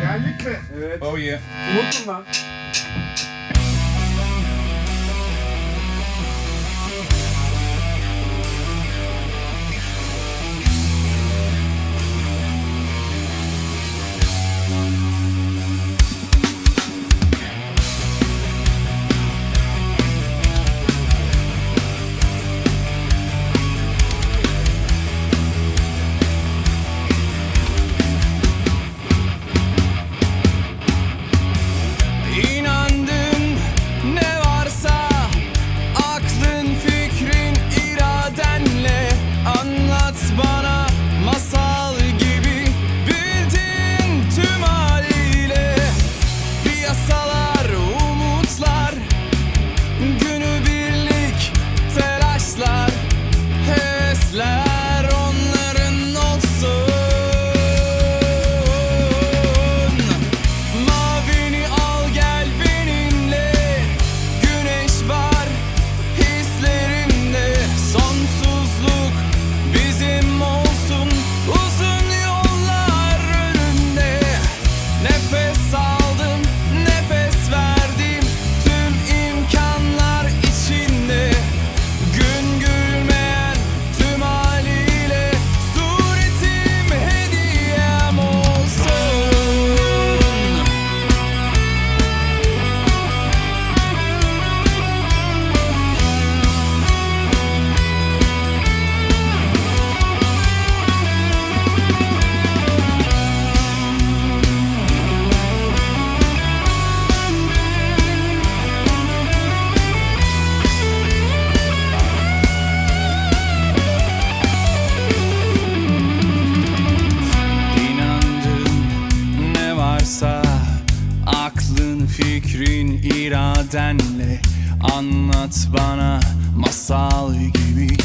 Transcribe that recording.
Geldik mi? Evet. Oh yeah. Unuttum lan. fikrin iradenle Anlat bana masal gibi.